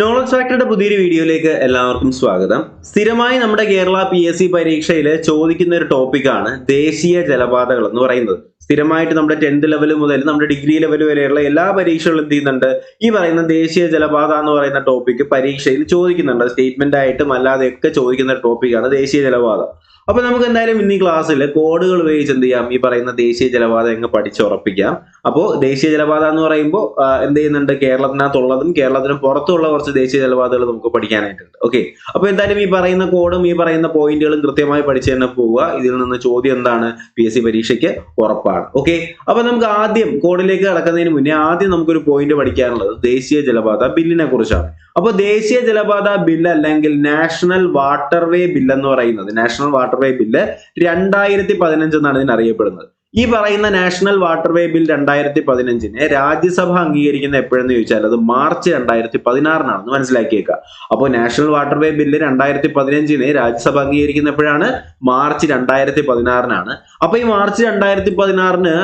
Knowledge ഫാക്ടറിയുടെ പുതിയൊരു വീഡിയോയിലേക്ക് എല്ലാവർക്കും സ്വാഗതം. സ്ഥിരമായി നമ്മുടെ കേരള പി എസ് സി പരീക്ഷയിൽ ചോദിക്കുന്ന ഒരു ടോപ്പിക്കാണ് ദേശീയ ജലപാതകൾ എന്ന് പറയുന്നത്. സ്ഥിരമായിട്ട് നമ്മുടെ ടെൻത്ത് ലെവൽ മുതൽ നമ്മുടെ ഡിഗ്രി ലെവൽ വരെയുള്ള എല്ലാ പരീക്ഷകളും എന്ത് ചെയ്യുന്നുണ്ട്? ഈ പറയുന്ന ദേശീയ ജലപാത എന്ന് പറയുന്ന ടോപ്പിക്ക് പരീക്ഷയിൽ ചോദിക്കുന്നുണ്ട്. സ്റ്റേറ്റ്മെന്റ് ആയിട്ടും അല്ലാതെയൊക്കെ ചോദിക്കുന്ന ഒരു ടോപ്പിക്കാണ് ദേശീയ ജലപാത. അപ്പൊ നമുക്ക് എന്തായാലും ഇന്നീ ക്ലാസ്സിൽ കോഡുകൾ ഉപയോഗിച്ച് എന്ത് ചെയ്യാം? ഈ പറയുന്ന ദേശീയ ജലപാത എങ്ങ് പഠിച്ചുറപ്പിക്കാം അപ്പോൾ ദേശീയ ജലപാത എന്ന് പറയുമ്പോൾ എന്ത് ചെയ്യുന്നുണ്ട്? കേരളത്തിനകത്തുള്ളതും കേരളത്തിന് പുറത്തുള്ള കുറച്ച് ദേശീയ ജലപാതകൾ നമുക്ക് പഠിക്കാനായിട്ടുണ്ട്. ഓക്കെ. അപ്പൊ എന്തായാലും ഈ പറയുന്ന കോഡും ഈ പറയുന്ന പോയിന്റുകളും കൃത്യമായി പഠിച്ചു തന്നെ പോവുക. ഇതിൽ നിന്ന് ചോദ്യം എന്താണ്? പി എസ് സി പരീക്ഷയ്ക്ക് ഉറപ്പാണ്. ഓക്കെ. അപ്പൊ നമുക്ക് ആദ്യം കോഡിലേക്ക് കടക്കുന്നതിന് മുന്നേ ആദ്യം നമുക്കൊരു പോയിന്റ് പഠിക്കാനുള്ളത് ദേശീയ ജലപാത ബില്ലിനെ കുറിച്ചാണ്. അപ്പൊ ദേശീയ ജലപാത ബില്ല് അല്ലെങ്കിൽ നാഷണൽ വാട്ടർവേ ബില്ല് എന്ന് പറയുന്നത് നാഷണൽ വാട്ടർവേ ബില്ല് രണ്ടായിരത്തി പതിനഞ്ച് എന്നാണ് ഇതിന് അറിയപ്പെടുന്നത് ഈ പറയുന്ന നാഷണൽ വാട്ടർവേ ബിൽ രണ്ടായിരത്തി പതിനഞ്ചിനെ രാജ്യസഭ അംഗീകരിക്കുന്ന എപ്പോഴെന്ന് ചോദിച്ചാൽ അത് മാർച്ച് രണ്ടായിരത്തി പതിനാറിനാണെന്ന് മനസ്സിലാക്കിയേക്കുക. അപ്പോൾ നാഷണൽ വാട്ടർവേ ബില്ല് രണ്ടായിരത്തി പതിനഞ്ചിനെ രാജ്യസഭ അംഗീകരിക്കുന്ന എപ്പോഴാണ് മാർച്ച് രണ്ടായിരത്തി പതിനാറിനാണ് അപ്പൊ ഈ മാർച്ച് രണ്ടായിരത്തി പതിനാറിന്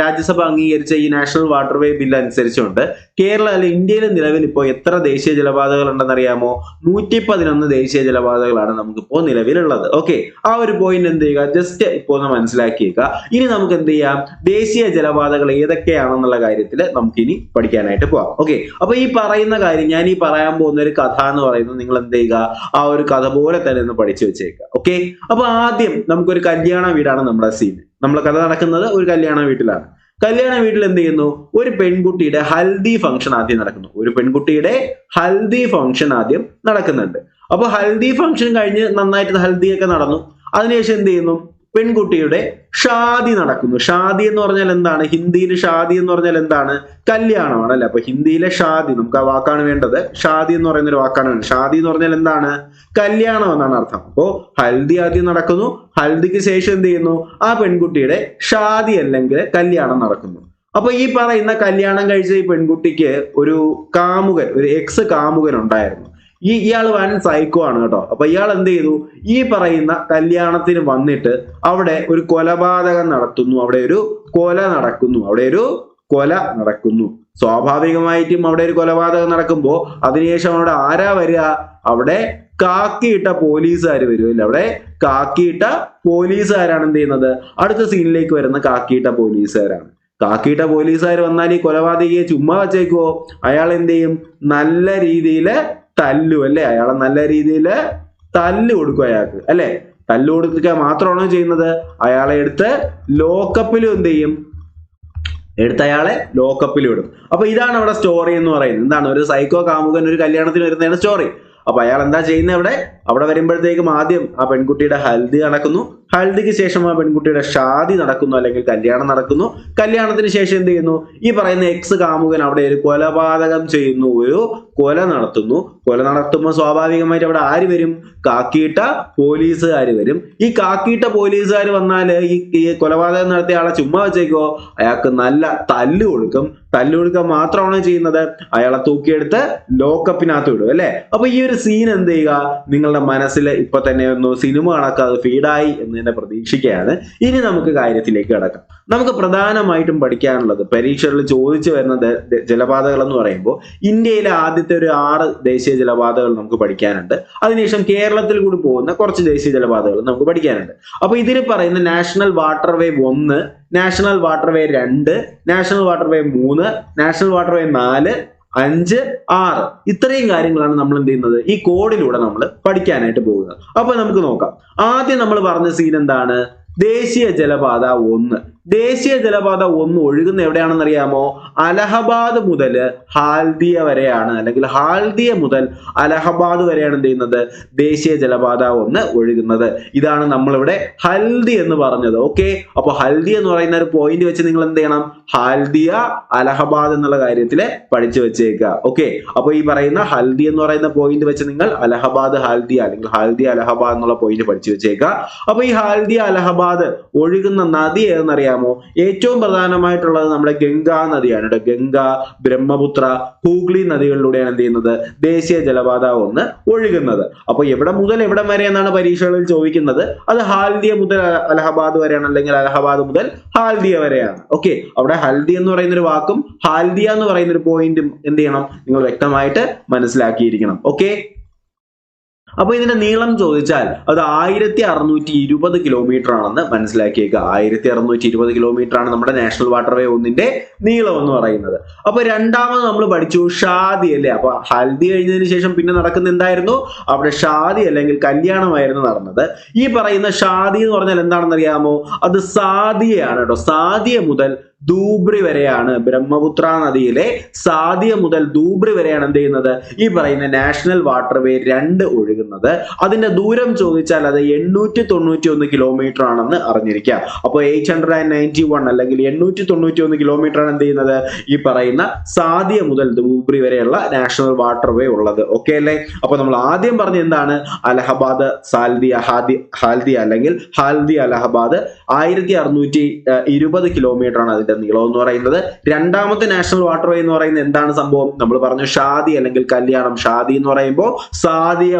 രാജ്യസഭ അംഗീകരിച്ച ഈ നാഷണൽ വാട്ടർവേ ബില്ല് അനുസരിച്ചുകൊണ്ട് കേരള അല്ലെ ഇന്ത്യയിൽ നിലവിൽ ഇപ്പോൾ എത്ര ദേശീയ ജലപാതകൾ ഉണ്ടെന്ന് അറിയാമോ നൂറ്റി പതിനൊന്ന് ദേശീയ ജലപാതകളാണ് നമുക്കിപ്പോൾ നിലവിലുള്ളത്. ഓക്കെ ആ ഒരു പോയിന്റ് എന്ത് ചെയ്യുക? ജസ്റ്റ് ഇപ്പോൾ ഒന്ന് മനസ്സിലാക്കിയേക്കുക. ഇനി നമുക്ക് എന്ത് ചെയ്യാം ദേശീയ ജലപാതകൾ ഏതൊക്കെയാണെന്നുള്ള കാര്യത്തിൽ നമുക്ക് ഇനി പഠിക്കാനായിട്ട് പോവാം. ഓക്കെ അപ്പൊ ഈ പറയുന്ന കാര്യം ഞാൻ ഈ പറയാൻ പോകുന്ന ഒരു കഥ എന്ന് പറയുന്നത് നിങ്ങൾ എന്ത് ചെയ്യുക ആ ഒരു കഥ പോലെ തന്നെ ഒന്ന് പഠിച്ചു വെച്ചേക്കുക. ഓക്കെ അപ്പൊ ആദ്യം നമുക്കൊരു കല്യാണ വീടാണ് നമ്മുടെ സീൻ നമ്മളെ കഥ നടക്കുന്നത് ഒരു കല്യാണ വീട്ടിലാണ്. കല്യാണ വീട്ടിൽ എന്ത് ചെയ്യുന്നു ഒരു പെൺകുട്ടിയുടെ ഹൽദി ഫംഗ്ഷൻ ആദ്യം നടക്കുന്നു. ഒരു പെൺകുട്ടിയുടെ ഹൽദി ഫംഗ്ഷൻ ആദ്യം നടക്കുന്നുണ്ട്. അപ്പൊ ഹൽദി ഫംഗ്ഷൻ കഴിഞ്ഞ് നന്നായിട്ട് ഹൽദിയൊക്കെ നടന്നു. അതിനുശേഷം എന്ത് ചെയ്യുന്നു പെൺകുട്ടിയുടെ ഷാദി നടക്കുന്നു. ഷാദി എന്ന് പറഞ്ഞാൽ എന്താണ്? ഹിന്ദിയിൽ ഷാദി എന്ന് പറഞ്ഞാൽ എന്താണ്? കല്യാണമാണ് അല്ലെ? അപ്പൊ ഹിന്ദിയിലെ ഷാദി നമുക്ക് ആ വാക്കാണ് വേണ്ടത്. ഷാദി എന്ന് പറയുന്ന ഒരു വാക്കാണ് വേണ്ടത്. ഷാദി എന്ന് പറഞ്ഞാൽ എന്താണ്? കല്യാണം എന്നാണ് അർത്ഥം. അപ്പോ ഹൽദി ആദ്യം നടക്കുന്നു. ഹൽദിക്ക് ശേഷം എന്ത് ചെയ്യുന്നു? ആ പെൺകുട്ടിയുടെ ഷാദി അല്ലെങ്കിൽ കല്യാണം നടക്കുന്നു. അപ്പൊ ഈ പറയുന്ന കല്യാണം കഴിച്ച ഈ പെൺകുട്ടിക്ക് ഒരു കാമുകൻ ഒരു എക്സ് കാമുകൻ ഉണ്ടായിരുന്നു. ഈ ഇയാൾ വൻ സൈക്കോ ആണ് കേട്ടോ. അപ്പൊ ഇയാൾ എന്ത് ചെയ്തു? ഈ പറയുന്ന കല്യാണത്തിന് വന്നിട്ട് അവിടെ ഒരു കൊലപാതകം നടത്തുന്നു. അവിടെ ഒരു കൊല നടക്കുന്നു. അവിടെ ഒരു കൊല നടക്കുന്നു. സ്വാഭാവികമായിട്ടും അവിടെ ഒരു കൊലപാതകം നടക്കുമ്പോൾ അതിനുശേഷം അവിടെ ആരാ വരിക? അവിടെ കാക്കിയിട്ട പോലീസുകാർ വരുമല്ലോ അവിടെ കാക്കിയിട്ട പോലീസുകാരാണ് എന്ത് ചെയ്യുന്നത്? അടുത്ത സീനിലേക്ക് വരുന്ന കാക്കിയിട്ട പോലീസുകാരാണ്. കാക്കിയിട്ട പോലീസുകാർ വന്നാൽ ഈ കൊലപാതകയെ ചുമ്മാ വച്ചേക്കുവോ? അയാൾ എന്ത് ചെയ്യും? നല്ല രീതിയിൽ തല്ലു അല്ലെ? അയാളെ നല്ല രീതിയിൽ തല്ല് കൊടുക്കും അയാൾക്ക് അല്ലെ? തല്ലു കൊടുക്കുക മാത്രമാണോ ചെയ്യുന്നത്? അയാളെ എടുത്ത് ലോക്കപ്പിലും എന്ത് ചെയ്യും? എടുത്ത് അയാളെ ലോക്കപ്പിൽ ഇടും അപ്പൊ ഇതാണ് അവിടെ സ്റ്റോറി എന്ന് പറയുന്നത്. എന്താണ്? ഒരു സൈക്കോ കാമുകൻ ഒരു കല്യാണത്തിന് വരുന്നതാണ് സ്റ്റോറി അപ്പൊ അയാൾ എന്താ ചെയ്യുന്നത് അവിടെ? അവിടെ വരുമ്പോഴത്തേക്കും ആദ്യം ആ പെൺകുട്ടിയുടെ ഹൽദി നടക്കുന്നു. ഹൽദിക്ക് ശേഷം ആ പെൺകുട്ടിയുടെ ഷാദി നടക്കുന്നു അല്ലെങ്കിൽ കല്യാണം നടക്കുന്നു. കല്യാണത്തിന് ശേഷം എന്ത് ചെയ്യുന്നു? ഈ പറയുന്ന എക്സ് കാമുകൻ അവിടെ ഒരു കൊലപാതകം ചെയ്യുന്നു ഒരു കൊല നടത്തുന്നു. കൊല നടത്തുമ്പോൾ സ്വാഭാവികമായിട്ട് അവിടെ ആര് വരും? കാക്കീട്ട പോലീസുകാർ വരും. ഈ കാക്കീട്ട പോലീസുകാർ വന്നാൽ ഈ കൊലപാതകം നടത്തിയ ആളെ ചുമ്മാ വെച്ചേക്കോ? അയാൾക്ക് നല്ല തല്ല് കൊടുക്കും. തല്ല് കൊടുക്കാൻ മാത്രമാണ് ചെയ്യുന്നത്? അയാളെ തൂക്കിയെടുത്ത് ലോക്കപ്പിനകത്ത് വിടും അല്ലെ? അപ്പൊ ഈ ഒരു സീൻ എന്ത് ചെയ്യുക? നിങ്ങളുടെ മനസ്സിൽ ഇപ്പൊ തന്നെ ഒന്ന് സിനിമ കണക്ക് അത് ഫീഡായി എന്ന് തന്നെ പ്രതീക്ഷിക്കുകയാണ്. ഇനി നമുക്ക് കാര്യത്തിലേക്ക് കിടക്കാം. നമുക്ക് പ്രധാനമായിട്ടും പഠിക്കാനുള്ളത് പരീക്ഷകളിൽ ചോദിച്ചു വരുന്ന ജലപാതകൾ എന്ന് പറയുമ്പോൾ ഇന്ത്യയിലെ ആദ്യത്തെ ഒരു ആറ് ദേശീയ ജലപാതകൾ നമുക്ക് പഠിക്കാനുണ്ട്. അതിനുശേഷം കേരളത്തിൽ കൂടി പോകുന്ന കുറച്ച് ദേശീയ ജലപാതകൾ നമുക്ക് പഠിക്കാനുണ്ട്. അപ്പൊ ഇതിൽ പറയുന്ന നാഷണൽ വാട്ടർവേ ഒന്ന് നാഷണൽ വാട്ടർവേ രണ്ട് നാഷണൽ വാട്ടർവേ മൂന്ന് നാഷണൽ വാട്ടർവേ നാല് അഞ്ച് ആറ്. ഇത്രയും കാര്യങ്ങളാണ് നമ്മൾ എന്ത് ചെയ്യുന്നത്? ഈ കോഡിലൂടെ നമ്മൾ പഠിക്കാനായിട്ട് പോകുന്നത്. അപ്പൊ നമുക്ക് നോക്കാം. ആദ്യം നമ്മൾ പറഞ്ഞ സീൻ എന്താണ്? ദേശീയ ജലപാത ഒന്ന്. ദേശീയ ജലപാത ഒന്ന് ഒഴുകുന്ന എവിടെയാണെന്ന് അറിയാമോ? അലഹബാദ് മുതൽ ഹാൽദിയ വരെയാണ്. അല്ലെങ്കിൽ ഹാൽദിയ മുതൽ അലഹബാദ് വരെയാണ് എന്ത് ചെയ്യുന്നത്? ദേശീയ ജലപാത ഒന്ന് ഒഴുകുന്നത്. ഇതാണ് നമ്മളിവിടെ ഹൽദി എന്ന് പറഞ്ഞത്. ഓക്കെ? അപ്പൊ ഹൽദി എന്ന് പറയുന്ന ഒരു പോയിന്റ് വെച്ച് നിങ്ങൾ എന്ത് ചെയ്യണം? ഹാൽദിയ അലഹബാദ് എന്നുള്ള കാര്യത്തിൽ പഠിച്ചു വെച്ചേക്കുക. ഓക്കെ? അപ്പൊ ഈ പറയുന്ന ഹൽദി എന്ന് പറയുന്ന പോയിന്റ് വെച്ച് നിങ്ങൾ അലഹബാദ് ഹാൽദിയ അല്ലെങ്കിൽ ഹാൽദിയ അലഹബാദ് എന്നുള്ള പോയിന്റ് പഠിച്ചു വെച്ചേക്കുക. അപ്പൊ ഈ ഹാൽദിയ അലഹബാദ് ഒഴുകുന്ന നദി ഏതെന്നറിയാമോ അറിയാമോ? ഏറ്റവും പ്രധാനമായിട്ടുള്ളത് നമ്മുടെ ഗംഗാ നദിയാണ് ഗംഗ ബ്രഹ്മപുത്ര ഹൂഗ്ലി നദികളിലൂടെയാണ് എന്ത് ചെയ്യുന്നത്? ദേശീയ ജലപാത ഒന്ന് ഒഴുകുന്നത്. അപ്പൊ എവിടെ മുതൽ എവിടെ വരെ എന്നാണ് പരീക്ഷകളിൽ ചോദിക്കുന്നത്? അത് ഹാൽദിയ മുതൽ അലഹബാദ് വരെയാണ് അല്ലെങ്കിൽ അലഹബാദ് മുതൽ ഹാൽദിയ വരെയാണ്. ഓക്കെ? അവിടെ ഹൽദി എന്ന് പറയുന്ന ഒരു വാക്കും ഹാൽദിയ എന്ന് പറയുന്ന ഒരു പോയിന്റും എന്ത് ചെയ്യണം? നിങ്ങൾ വ്യക്തമായിട്ട് മനസ്സിലാക്കിയിരിക്കണം. ഓക്കെ? അപ്പൊ ഇതിന്റെ നീളം ചോദിച്ചാൽ അത് ആയിരത്തി അറുന്നൂറ്റി ഇരുപത് കിലോമീറ്റർ ആണെന്ന് മനസ്സിലാക്കിയേക്കുക. ആയിരത്തി അറുന്നൂറ്റി ഇരുപത് കിലോമീറ്റർ ആണ് നമ്മുടെ നാഷണൽ വാട്ടർവേ ഒന്നിന്റെ നീളം എന്ന് പറയുന്നത്. അപ്പൊ രണ്ടാമത് നമ്മൾ പഠിച്ചു ഷാദി അല്ലേ? അപ്പൊ ഹൽദി കഴിഞ്ഞതിന് ശേഷം പിന്നെ നടക്കുന്ന എന്തായിരുന്നു? അവിടെ ഷാദി അല്ലെങ്കിൽ കല്യാണമായിരുന്നു നടന്നത്. ഈ പറയുന്ന ഷാദി എന്ന് പറഞ്ഞാൽ എന്താണെന്ന് അറിയാമോ അത് സാദിയാണ് കേട്ടോ. സാദിയ മുതൽ ധൂബ്രി വരെയാണ് ബ്രഹ്മപുത്ര നദിയിലെ സാദിയ മുതൽ ധൂബ്രി വരെയാണ് എന്ത് ചെയ്യുന്നത്? ഈ പറയുന്ന നാഷണൽ വാട്ടർവേ രണ്ട് ഒഴുകുന്നത്. അതിന്റെ ദൂരം ചോദിച്ചാൽ അത് എണ്ണൂറ്റി തൊണ്ണൂറ്റി ഒന്ന് കിലോമീറ്റർ ആണെന്ന് അറിഞ്ഞിരിക്കുക അപ്പോൾ eight hundred and ninety one അല്ലെങ്കിൽ എണ്ണൂറ്റി തൊണ്ണൂറ്റി ഒന്ന് കിലോമീറ്റർ ആണ് എന്ത് ചെയ്യുന്നത്? ഈ പറയുന്ന സാദിയ മുതൽ ധൂബ്രി വരെയുള്ള നാഷണൽ വാട്ടർവേ ഉള്ളത്. ഓക്കെ അല്ലേ? അപ്പൊ നമ്മൾ ആദ്യം പറഞ്ഞ എന്താണ്? അലഹബാദ് സാൽദിയ ഹാദി ഹാൽദിയ അല്ലെങ്കിൽ ഹാൽദി അലഹബാദ് ആയിരത്തി അറുന്നൂറ്റി ഇരുപത് കിലോമീറ്റർ ആണ് അതിന്റെ നീളം എന്ന് പറയുന്നത് രണ്ടാമത്തെ നാഷണൽ വാട്ടർവേ എന്ന് പറയുന്നത് എന്താണ് സംഭവം? നമ്മൾ പറഞ്ഞു ഷാദി അല്ലെങ്കിൽ കല്യാണം. ഷാദി എന്ന് പറയുമ്പോൾ സാദിയെ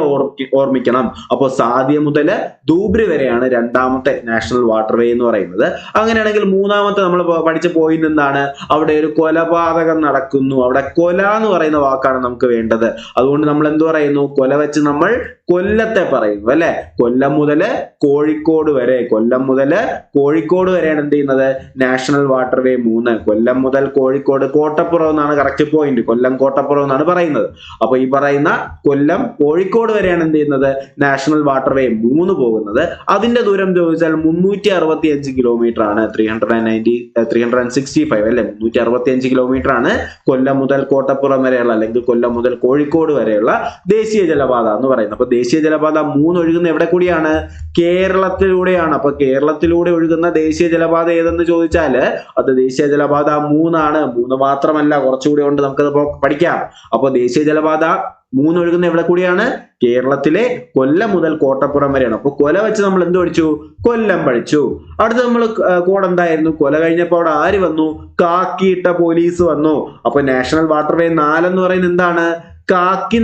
ഓർമ്മിക്കണം. അപ്പോൾ സാദിയ മുതൽ ധൂബ്രി വരെയാണ് രണ്ടാമത്തെ നാഷണൽ വാട്ടർവേ എന്ന് പറയുന്നത്. അങ്ങനെയാണെങ്കിൽ മൂന്നാമത്തെ നമ്മൾ പഠിച്ച പോയിന്റ് എന്താണ്? അവിടെ ഒരു കൊലപാതകം നടക്കുന്നു. അവിടെ കൊല എന്ന് പറയുന്ന വാക്കാണ് നമുക്ക് വേണ്ടത്. അതുകൊണ്ട് നമ്മൾ എന്ത് പറയുന്നു? കൊല വെച്ച് നമ്മൾ കൊല്ലത്തെ പറയുന്നു അല്ലെ? കൊല്ലം മുതൽ കോഴിക്കോട് വരെ കൊല്ലം മുതൽ കോഴിക്കോട് വരെയാണ് എന്ത് ചെയ്യുന്നത്? നാഷണൽ വാട്ടർവേ മൂന്ന് കൊല്ലം മുതൽ കോഴിക്കോട് കോട്ടപ്പുറം എന്നാണ് കറക്റ്റ് പോയിന്റ് കൊല്ലം കോട്ടപ്പുറം എന്നാണ് പറയുന്നത്. അപ്പൊ ഈ പറയുന്ന കൊല്ലം കോഴിക്കോട് വരെയാണ് എന്ത് ചെയ്യുന്നത്? നാഷണൽ വാട്ടർവേ മൂന്ന് പോകുന്നത്. അതിന്റെ ദൂരം ചോദിച്ചാൽ മുന്നൂറ്റി അറുപത്തി അഞ്ച് കിലോമീറ്റർ ആണ്. Three hundred and ninety three hundred and sixty five അല്ലെ? മുന്നൂറ്റി അറുപത്തി അഞ്ച് കിലോമീറ്റർ ആണ് കൊല്ലം മുതൽ കോട്ടപ്പുറം വരെയുള്ള അല്ലെങ്കിൽ കൊല്ലം മുതൽ കോഴിക്കോട് വരെയുള്ള ദേശീയ ജലപാത എന്ന് പറയുന്നത്. അപ്പൊ ദേശീയ ജലപാത മൂന്ന് ഒഴുകുന്ന എവിടെ കൂടിയാണ്? കേരളത്തിലൂടെയാണ്. അപ്പൊ കേരളത്തിലൂടെ ഒഴുകുന്ന ദേശീയ ജലപാത ഏതെന്ന് ചോദിച്ചാൽ അത് ദേശീയ ജലപാത മൂന്നാണ്. മൂന്ന് മാത്രമല്ല കുറച്ചുകൂടി ഉണ്ട് നമുക്കത് പഠിക്കാം. അപ്പൊ ദേശീയ ജലപാത മൂന്ന് ഒഴുകുന്ന എവിടെ കൂടിയാണ്? കേരളത്തിലെ കൊല്ലം മുതൽ കോട്ടപ്പുറം വരെയാണ്. അപ്പൊ കൊല വെച്ച് നമ്മൾ എന്ത് പഠിച്ചു? കൊല്ലം പഠിച്ചു. അടുത്ത് നമ്മൾ കോട എന്തായിരുന്നു? കൊല കഴിഞ്ഞപ്പോൾ അവിടെ ആര് വന്നു? കാക്കിയിട്ട പോലീസ് വന്നു. അപ്പൊ നാഷണൽ വാട്ടർവേ നാലെന്ന് പറയുന്നത് എന്താണ്? കാക്കി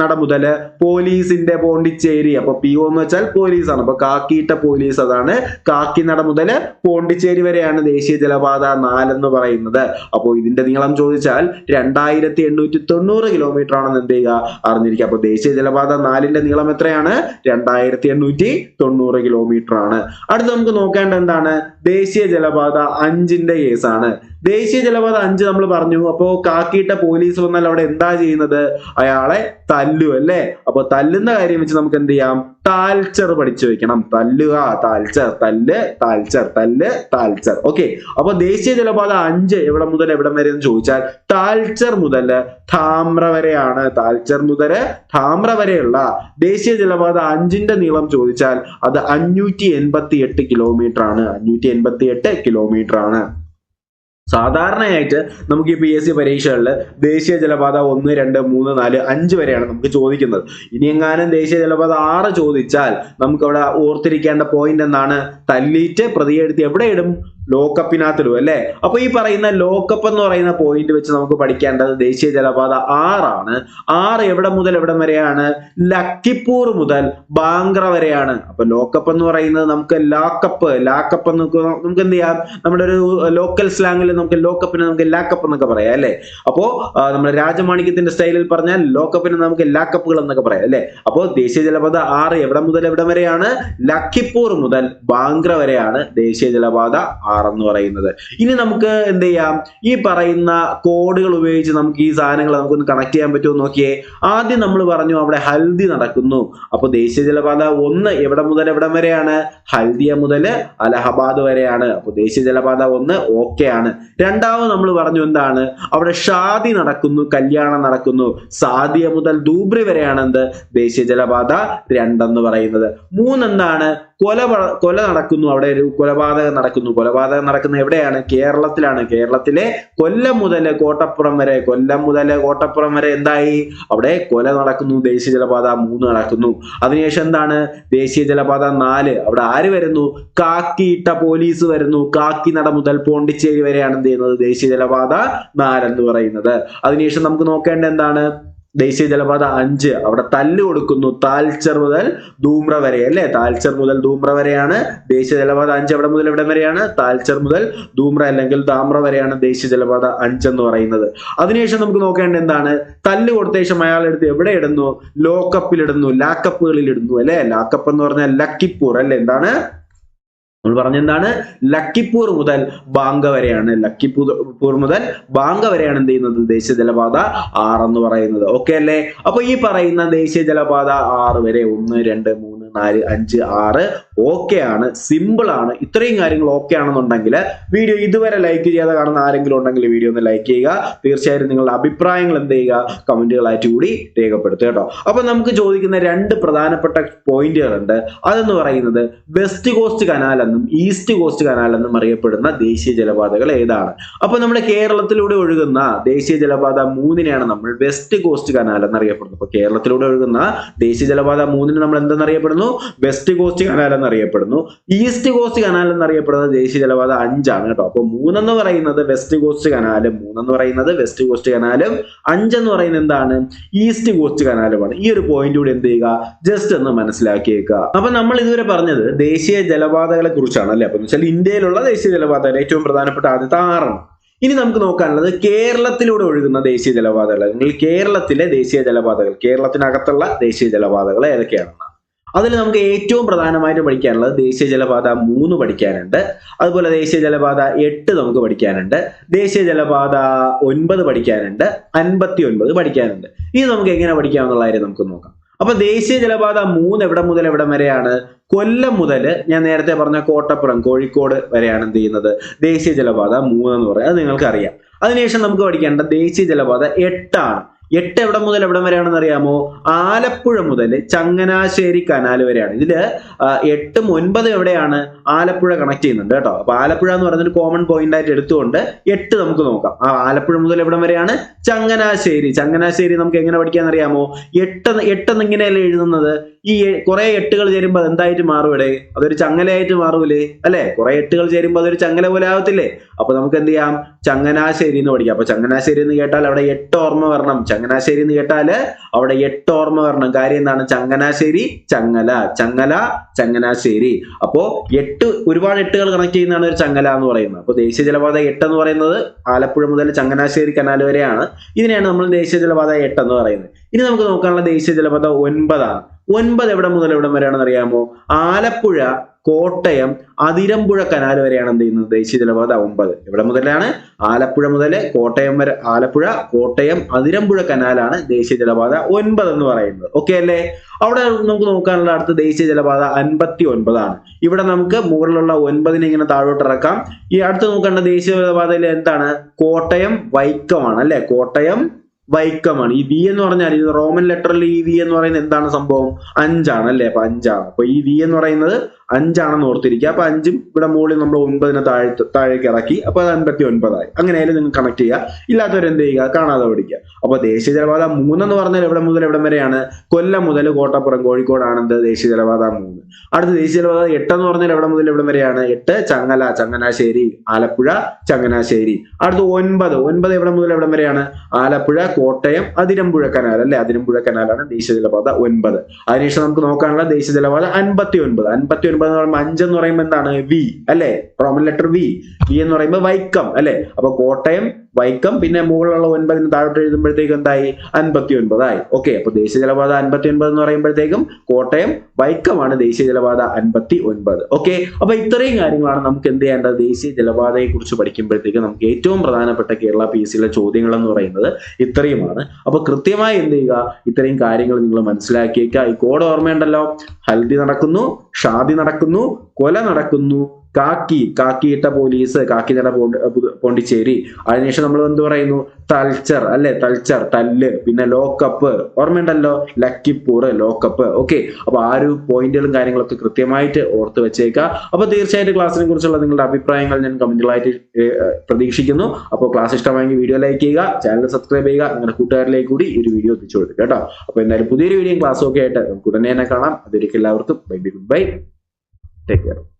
നട മുതൽ പോലീസിന്റെ പോണ്ടിച്ചേരി അപ്പൊ പി ഒ എന്ന് വെച്ചാൽ പോലീസാണ്. അപ്പൊ കാക്കിയിട്ട പോലീസ് അതാണ് കാക്കി നട മുതൽ പോണ്ടിച്ചേരി വരെയാണ് ദേശീയ ജലപാത നാലെന്ന് പറയുന്നത്. അപ്പോൾ ഇതിന്റെ നീളം ചോദിച്ചാൽ രണ്ടായിരത്തി എണ്ണൂറ്റി തൊണ്ണൂറ് കിലോമീറ്റർ ആണെന്ന് എന്ത് ചെയ്യുക? അറിഞ്ഞിരിക്കുക. അപ്പൊ ദേശീയ ജലപാത നാലിന്റെ നീളം എത്രയാണ്? രണ്ടായിരത്തി എണ്ണൂറ്റി തൊണ്ണൂറ് കിലോമീറ്റർ ആണ്. അടുത്ത് നമുക്ക് നോക്കേണ്ട എന്താണ്? ദേശീയ ജലപാത അഞ്ചിന്റെ കേസാണ് ദേശീയ ജലപാത അഞ്ച് നമ്മൾ പറഞ്ഞു. അപ്പോ കാക്കിയിട്ട പോലീസ് വന്നാൽ അവിടെ എന്താ ചെയ്യുന്നത്? അയാളെ തല്ലു അല്ലേ? അപ്പൊ തല്ലുന്ന കാര്യം വെച്ച് നമുക്ക് എന്ത് ചെയ്യാം? താൽച്ചർ പഠിച്ചു വെക്കണം. തല്ലുക താൽച്ചർ തല്ല് താൽച്ചർ തല്ല് താൽച്ചർ. ഓക്കെ അപ്പൊ ദേശീയ ജലപാത അഞ്ച് എവിടെ മുതൽ എവിടെ വരെ എന്ന് ചോദിച്ചാൽ താൽച്ചർ മുതൽ ധാമ്ര വരെയാണ്. താൽച്ചർ മുതൽ ധാമ്ര വരെയുള്ള ദേശീയ ജലപാത അഞ്ചിന്റെ നീളം ചോദിച്ചാൽ അത് അഞ്ഞൂറ്റി എൺപത്തി എട്ട് കിലോമീറ്റർ ആണ്. അഞ്ഞൂറ്റി എൺപത്തി എട്ട് കിലോമീറ്റർ ആണ്. സാധാരണയായിട്ട് നമുക്ക് ഈ പി എസ് സി പരീക്ഷകളിൽ ദേശീയ ജലപാത ഒന്ന് രണ്ട് മൂന്ന് നാല് അഞ്ച് വരെയാണ് നമുക്ക് ചോദിക്കുന്നത്. ഇനി എങ്ങാനും ദേശീയ ജലപാത ആറ് ചോദിച്ചാൽ നമുക്ക് അവിടെ ഓർത്തിരിക്കേണ്ട പോയിന്റ് എന്താണ്? തല്ലിയിട്ട് പ്രതിയെടുത്ത് എവിടെ ഇടും? ലോക്കപ്പിനകത്തിടും അല്ലെ? അപ്പൊ ഈ പറയുന്ന ലോക്കപ്പ് എന്ന് പറയുന്ന പോയിന്റ് വെച്ച് നമുക്ക് പഠിക്കേണ്ടത് ദേശീയ ജലപാത ആറാണ് ആറ് എവിടെ മുതൽ എവിടെ വരെയാണ്? ലക്കിപ്പൂർ മുതൽ ബാങ്ക്ര വരെയാണ്. അപ്പൊ ലോക്കപ്പ് എന്ന് പറയുന്നത് നമുക്ക് ലാക്കപ്പ് ലാക്കപ്പ് എന്നൊക്കെ നമുക്ക് എന്ത് ചെയ്യാം? നമ്മുടെ ഒരു ലോക്കൽ സ്ലാങ്ങിൽ നമുക്ക് ലോക്കപ്പിന് നമുക്ക് ലാക്കപ്പ് എന്നൊക്കെ പറയാം അല്ലെ? അപ്പോ നമ്മുടെ രാജമാണിക്യത്തിന്റെ സ്റ്റൈലിൽ പറഞ്ഞാൽ ലോക്കപ്പിന് നമുക്ക് ലാക്കപ്പുകൾ എന്നൊക്കെ പറയാം അല്ലെ? അപ്പോ ദേശീയ ജലപാത ആറ് എവിടെ മുതൽ എവിടെ വരെയാണ്? ലക്കിപ്പൂർ മുതൽ ബാങ്ക്ര വരെയാണ് ദേശീയ ജലപാത ആറ് എന്ന് പറയുന്നത്. ഇനി നമുക്ക് എന്ത് ചെയ്യാം? ഈ പറയുന്ന കോഡുകൾ ഉപയോഗിച്ച് നമുക്ക് ഈ സാധനങ്ങൾ നമുക്കൊന്ന് കണക്ട് ചെയ്യാൻ പറ്റുമോ നോക്കിയേ. ആദ്യം നമ്മൾ പറഞ്ഞു അവിടെ ഹൽദി നടക്കുന്നു. അപ്പൊ ദേശീയ ജലപാത ഒന്ന് എവിടെ മുതൽ എവിടെ വരെയാണ്? ഹൽദിയ മുതൽ അലഹബാദ് വരെയാണ്. അപ്പൊ ദേശീയ ജലപാത ഒന്ന് ഓക്കെ ആണ്. രണ്ടാമത് നമ്മൾ പറഞ്ഞു എന്താണ്? അവിടെ ഷാദി നടക്കുന്നു കല്യാണം നടക്കുന്നു. സാദിയ മുതൽ ദൂബ്രി വരെയാണ് എന്ത്? ദേശീയ ജലപാത രണ്ടെന്ന് പറയുന്നത്. മൂന്നെന്താണ്? കൊല കൊല നടക്കുന്നു. അവിടെ ഒരു കൊലപാതകം നടക്കുന്നു. കൊലപാതകം നടക്കുന്ന എവിടെയാണ്? കേരളത്തിലാണ്. കേരളത്തിലെ കൊല്ലം മുതൽ കോട്ടപ്പുറം വരെ. കൊല്ലം മുതൽ കോട്ടപ്പുറം വരെ എന്തായി? അവിടെ കൊല നടക്കുന്നു. ദേശീയ ജലപാത മൂന്ന് നടക്കുന്നു. അതിനുശേഷം എന്താണ്? ദേശീയ ജലപാത നാല്. അവിടെ ആര് വരുന്നു? കാക്കിയിട്ട പോലീസ് വരുന്നു. കാക്കി നട മുതൽ പോണ്ടിച്ചേരി വരെയാണ് എന്ത് ചെയ്യുന്നത്? ദേശീയ ജലപാത നാല് എന്ന് പറയുന്നത്. അതിനുശേഷം നമുക്ക് നോക്കേണ്ട എന്താണ്? ദേശീയ ജലപാത അഞ്ച്. അവിടെ തല്ല് കൊടുക്കുന്നു താൽച്ചർ മുതൽ ധൂമ്ര വരെ അല്ലെ? താൽച്ചർ മുതൽ ധൂമ്ര വരെയാണ് ദേശീയ ജലപാത അഞ്ച്. അവിടെ മുതൽ എവിടെ വരെയാണ്? താൽച്ചർ മുതൽ ധൂമ്ര അല്ലെങ്കിൽ താമ്ര വരെയാണ് ദേശീയ ജലപാത അഞ്ച് എന്ന് പറയുന്നത്. അതിനുശേഷം നമുക്ക് നോക്കേണ്ട എന്താണ്? തല്ല് കൊടുത്ത ശേഷം അയാൾ എടുത്ത് എവിടെ ഇടുന്നു? ലോക്കപ്പിൽ ഇടുന്നു ലാക്കപ്പുകളിൽ ഇടുന്നു അല്ലെ? ലാക്കപ്പ് എന്ന് പറഞ്ഞാൽ ലക്കിപ്പൂർ അല്ലെ? എന്താണ്? നമ്മൾ പറഞ്ഞെന്താണ്? ലക്കിപ്പൂർ മുതൽ ബാങ്ക വരെയാണ്. ലക്കിപ്പൂർ മുതൽ ബാങ്ക വരെയാണ് എന്ത് ചെയ്യുന്നത്? ദേശീയ ജലപാത ആറ് എന്ന് പറയുന്നത്. ഓക്കെ അല്ലേ? അപ്പൊ ഈ പറയുന്ന ദേശീയ ജലപാത ആറ് വരെ ഒന്ന് രണ്ട് മൂന്ന് നാല് അഞ്ച് ആറ് ഓക്കെ ആണ്. സിമ്പിൾ ആണ്. ഇത്രയും കാര്യങ്ങൾ ഓക്കെ ആണെന്നുണ്ടെങ്കിൽ വീഡിയോ ഇതുവരെ ലൈക്ക് ചെയ്യാതെ കാണുന്ന ആരെങ്കിലും ഉണ്ടെങ്കിൽ വീഡിയോ ഒന്ന് ലൈക്ക് ചെയ്യുക. തീർച്ചയായും നിങ്ങളുടെ അഭിപ്രായങ്ങൾ എന്ത് ചെയ്യുക? കമന്റുകളായിട്ട് കൂടി രേഖപ്പെടുത്തുക കേട്ടോ. അപ്പൊ നമുക്ക് ചോദിക്കുന്ന രണ്ട് പ്രധാനപ്പെട്ട പോയിന്റുകൾ ഉണ്ട് അതെന്ന് പറയുന്നത് വെസ്റ്റ് കോസ്റ്റ് കനാൽ എന്നും ഈസ്റ്റ് കോസ്റ്റ് കനാൽ എന്നും അറിയപ്പെടുന്ന ദേശീയ ജലപാതകൾ ഏതാണ്? അപ്പൊ നമ്മുടെ കേരളത്തിലൂടെ ഒഴുകുന്ന ദേശീയ ജലപാത മൂന്നിനെയാണ് നമ്മൾ വെസ്റ്റ് കോസ്റ്റ് കനാൽ എന്നറിയപ്പെടുന്നത്. അപ്പൊ കേരളത്തിലൂടെ ഒഴുകുന്ന ദേശീയ ജലപാത മൂന്നിന് നമ്മൾ എന്തെന്നറിയപ്പെടുന്നു? വെസ്റ്റ് കോസ്റ്റ് കനാൽ എന്നറിയപ്പെടുന്നു. ഈസ്റ്റ് കോസ്റ്റ് കനാൽ എന്നറിയപ്പെടുന്നത് ദേശീയ ജലപാത അഞ്ചാണ് കേട്ടോ. അപ്പൊ മൂന്നെന്ന് പറയുന്നത് വെസ്റ്റ് കോസ്റ്റ് കനാലും മൂന്നെന്ന് പറയുന്നത് വെസ്റ്റ് കോസ്റ്റ് കനാലും അഞ്ചെന്ന് പറയുന്നത് എന്താണ്? ഈസ്റ്റ് കോസ്റ്റ് കനാലുമാണ് ഈ ഒരു പോയിന്റ് കൂടി എന്ത് ചെയ്യുക? ജസ്റ്റ് ഒന്ന് മനസ്സിലാക്കിയേക്കുക. അപ്പൊ നമ്മൾ ഇതുവരെ പറഞ്ഞത് ദേശീയ ജലപാതകളെ കുറിച്ചാണ് അല്ലെ? അപ്പൊ വെച്ചാൽ ഇന്ത്യയിലുള്ള ദേശീയ ജലപാതകളെ ഏറ്റവും പ്രധാനപ്പെട്ട ആദ്യത്തെ ആറാണ്. ഇനി നമുക്ക് നോക്കാനുള്ളത് കേരളത്തിലൂടെ ഒഴുകുന്ന ദേശീയ ജലപാതകൾ അല്ലെങ്കിൽ കേരളത്തിലെ ദേശീയ ജലപാതകൾ കേരളത്തിനകത്തുള്ള ദേശീയ ജലപാതകൾ ഏതൊക്കെയാണെന്ന് അതിൽ നമുക്ക് ഏറ്റവും പ്രധാനമായിട്ട് പഠിക്കാനുള്ളത് ദേശീയ ജലപാത മൂന്ന് പഠിക്കാനുണ്ട്. അതുപോലെ ദേശീയ ജലപാത എട്ട് നമുക്ക് പഠിക്കാനുണ്ട്. ദേശീയ ജലപാത ഒൻപത് പഠിക്കാനുണ്ട്. അൻപത്തി ഒൻപത് പഠിക്കാനുണ്ട്. ഇത് നമുക്ക് എങ്ങനെ പഠിക്കാമെന്നുള്ള കാര്യം നമുക്ക് നോക്കാം. അപ്പൊ ദേശീയ ജലപാത മൂന്ന് എവിടെ മുതൽ എവിടെ വരെയാണ്? കൊല്ലം മുതൽ ഞാൻ നേരത്തെ പറഞ്ഞ കോട്ടപ്പുറം കോഴിക്കോട് വരെയാണ് എന്ത് ചെയ്യുന്നത്? ദേശീയ ജലപാത മൂന്ന് എന്ന് പറയുന്നത് അത് നിങ്ങൾക്ക് അറിയാം അതിനുശേഷം നമുക്ക് പഠിക്കേണ്ട ദേശീയ ജലപാത എട്ടാണ്. എട്ട് എവിടെ മുതൽ എവിടം വരെയാണെന്ന് അറിയാമോ? ആലപ്പുഴ മുതൽ ചങ്ങനാശ്ശേരി കനാൽ വരെയാണ്. ഇതിൽ ആ, എട്ടും ഒൻപതും എവിടെയാണ്? ആലപ്പുഴ കണക്ട് ചെയ്യുന്നുണ്ട് കേട്ടോ. അപ്പൊ ആലപ്പുഴ എന്ന് പറയുന്നത് കോമൺ പോയിന്റ് ആയിട്ട് എടുത്തുകൊണ്ട് എട്ട് നമുക്ക് നോക്കാം. ആ ആലപ്പുഴ മുതൽ എവിടം വരെയാണ്? ചങ്ങനാശ്ശേരി. ചങ്ങനാശ്ശേരി നമുക്ക് എങ്ങനെ പഠിക്കാൻ അറിയാമോ എട്ട് എട്ടെന്ന് ഇങ്ങനെയല്ലേ എഴുതുന്നത്? ഈ കുറെ എട്ടുകൾ ചേരുമ്പോൾ എന്തായിട്ട് മാറും ഇവിടെ? അതൊരു ചങ്ങലയായിട്ട് മാറൂലേ? അല്ലെ? കുറെ എട്ടുകൾ ചേരുമ്പോൾ അതൊരു ചങ്ങല പോലെ ആവത്തില്ലേ? അപ്പൊ നമുക്ക് എന്ത് ചെയ്യാം? ചങ്ങനാശ്ശേരി എന്ന് പഠിക്കാം. അപ്പൊ ചങ്ങനാശ്ശേരി എന്ന് കേട്ടാൽ അവിടെ എട്ട് ഓർമ്മ വരണം. ചങ്ങനാശ്ശേരി എന്ന് കേട്ടാൽ അവിടെ എട്ട് ഓർമ്മ വരണം. കാര്യം എന്താണ്? ചങ്ങനാശ്ശേരി ചങ്ങല. ചങ്ങല ചങ്ങനാശ്ശേരി. അപ്പോ എട്ട് ഒരുപാട് എട്ടുകൾ കണക്ട് ചെയ്യുന്നതാണ് ഒരു ചങ്ങല എന്ന് പറയുന്നത്. അപ്പൊ ദേശീയ ജലപാത എട്ട് എന്ന് പറയുന്നത് ആലപ്പുഴ മുതൽ ചങ്ങനാശ്ശേരി കനാൽ വരെയാണ്. ഇതിനെയാണ് നമ്മൾ ദേശീയ ജലപാത എട്ട് എന്ന് പറയുന്നത്. ഇനി നമുക്ക് നോക്കാനുള്ള ദേശീയ ജലപാത ഒൻപതാണ്. ഒൻപത് എവിടെ മുതൽ എവിടം വരെയാണെന്ന് അറിയാമോ? ആലപ്പുഴ കോട്ടയം അതിരമ്പുഴ കനാൽ വരെയാണ് എന്ത് ചെയ്യുന്നത്? ദേശീയ ജലപാത ഒമ്പത്. ഇവിടെ മുതലാണ് ആലപ്പുഴ മുതൽ കോട്ടയം വരെ ആലപ്പുഴ കോട്ടയം അതിരമ്പുഴ കനാലാണ് ദേശീയ ജലപാത ഒൻപത് എന്ന് പറയുന്നത്. ഓക്കെ അല്ലേ? അവിടെ നമുക്ക് നോക്കാനുള്ള അടുത്ത ദേശീയ ജലപാത അൻപത്തി ഒൻപതാണ് ഇവിടെ നമുക്ക് മുകളിലുള്ള ഒൻപതിനെ ഇങ്ങനെ താഴോട്ട് ഇറക്കാം. ഈ അടുത്ത് നോക്കേണ്ട ദേശീയ ജലപാതയിൽ എന്താണ്? കോട്ടയം വൈക്കമാണ് അല്ലെ? കോട്ടയം വൈക്കമാണ്. ഈ വി എന്ന് പറഞ്ഞാൽ ഇത് റോമൻ ലെറ്ററിൽ ഈ വി എന്ന് പറയുന്നത് എന്താണ് സംഭവം? അഞ്ചാണ് അല്ലേ? അപ്പൊ അഞ്ചാണ്. അപ്പൊ ഈ വി എന്ന് പറയുന്നത് അഞ്ചാണെന്ന് ഓർത്തിരിക്കുക. അപ്പൊ അഞ്ചും ഇവിടെ മുകളിൽ നമ്മൾ ഒൻപതിനെ താഴെ താഴേക്ക് ഇറക്കി. അപ്പൊ അത് അൻപത്തി ഒൻപതായി അങ്ങനെയായാലും നിങ്ങൾ കണക്ട് ചെയ്യുക ഇല്ലാത്തവർ എന്ത് ചെയ്യുക? കാണാതെ പഠിക്കുക അപ്പൊ ദേശീയ ജലപാത മൂന്നെന്ന് പറഞ്ഞാൽ എവിടെ മുതൽ എവിടം വരെയാണ്? കൊല്ലം മുതൽ കോട്ടപ്പുറം കോഴിക്കോട് എന്ത്? ദേശീയ ജലപാത മൂന്ന്. അടുത്ത ദേശീയ ജലപാത എട്ടെന്ന് പറഞ്ഞാൽ എവിടെ മുതൽ എവിടം വരെയാണ്? എട്ട് ചങ്ങല ചങ്ങനാശ്ശേരി ആലപ്പുഴ ചങ്ങനാശ്ശേരി. അടുത്ത ഒൻപത്. ഒൻപത് എവിടെ മുതൽ എവിടം വരെയാണ്? ആലപ്പുഴ കോട്ടയം അതിരമ്പുഴ കനാൽ അല്ലെ? അതിരമ്പുഴ കനാലാണ് ദേശീയ ജലപാത ഒൻപത്. അതിനുശേഷം നമുക്ക് നോക്കാനുള്ള ദേശീയ ജലപാത അൻപത്തി ഒൻപത് അൻപത്തി ഒൻപത് എന്ന് പറയുമ്പോൾ അഞ്ച് എന്ന് പറയുമ്പോൾ എന്താണ്? വി അല്ലെ? റോമൻ ലെറ്റർ വി വി എന്ന് പറയുമ്പോൾ വൈക്കം അല്ലെ? അപ്പൊ കോട്ടയം വൈക്കം പിന്നെ മുകളിലുള്ള ഒൻപതിന് താഴോട്ട് എഴുതുമ്പോഴത്തേക്കും എന്തായി? അൻപത്തി ഒൻപതായി ഓക്കെ അപ്പൊ ദേശീയ ജലപാത അൻപത്തി ഒൻപത് എന്ന് പറയുമ്പോഴത്തേക്കും കോട്ടയം വൈക്കമാണ് ദേശീയ ജലപാത അൻപത്തി ഒൻപത് ഓക്കെ അപ്പൊ ഇത്രയും കാര്യങ്ങളാണ് നമുക്ക് എന്ത് ചെയ്യേണ്ടത്? ദേശീയ ജലപാതയെ കുറിച്ച് പഠിക്കുമ്പോഴത്തേക്ക് നമുക്ക് ഏറ്റവും പ്രധാനപ്പെട്ട കേരള പി എസ് സിയിലെ ചോദ്യങ്ങൾ എന്ന് പറയുന്നത് ഇത്രയുമാണ്. അപ്പൊ കൃത്യമായി എന്ത് ചെയ്യുക? ഇത്രയും കാര്യങ്ങൾ നിങ്ങൾ മനസ്സിലാക്കിയേക്കുക. ഈ കോഡ് ഓർമ്മയുണ്ടല്ലോ? ഹൽദി നടക്കുന്നു ഷാദി നടക്കുന്നു കൊല നടക്കുന്നു. കാക്കി കാക്കിയിട്ട പോലീസ് കാക്കിനട നട പോണ്ടിച്ചേരി. അതിനുശേഷം നമ്മൾ എന്ത് പറയുന്നു? തൽച്ചർ അല്ലെ? തൽച്ചർ തല്ല്. പിന്നെ ലോക്കപ്പ്. ഓർമ്മയുണ്ടല്ലോ? ലക്കിപ്പൂർ ലോക്കപ്പ്. ഓക്കെ. അപ്പൊ ആ ഒരു പോയിന്റുകളും കാര്യങ്ങളൊക്കെ കൃത്യമായിട്ട് ഓർത്ത് വെച്ചേക്കുക. അപ്പൊ തീർച്ചയായിട്ടും ക്ലാസ്സിനെ കുറിച്ചുള്ള നിങ്ങളുടെ അഭിപ്രായങ്ങൾ ഞാൻ കമന്റുകളായിട്ട് പ്രതീക്ഷിക്കുന്നു. അപ്പോൾ ക്ലാസ് ഇഷ്ടമായെങ്കിൽ വീഡിയോ ലൈക്ക് ചെയ്യുക ചാനൽ സബ്സ്ക്രൈബ് ചെയ്യുക നിങ്ങളുടെ കൂട്ടുകാരിലേക്ക് കൂടി ഈ ഒരു വീഡിയോ എത്തിച്ചു കൊടുക്കുക കേട്ടോ. അപ്പൊ എന്തായാലും പുതിയൊരു വീഡിയോ ക്ലാസ്സും ഒക്കെ ആയിട്ട് നമുക്ക് ഉടനെ തന്നെ കാണാം. അതൊരിക്കും എല്ലാവർക്കും. Bye bye good bye. Take care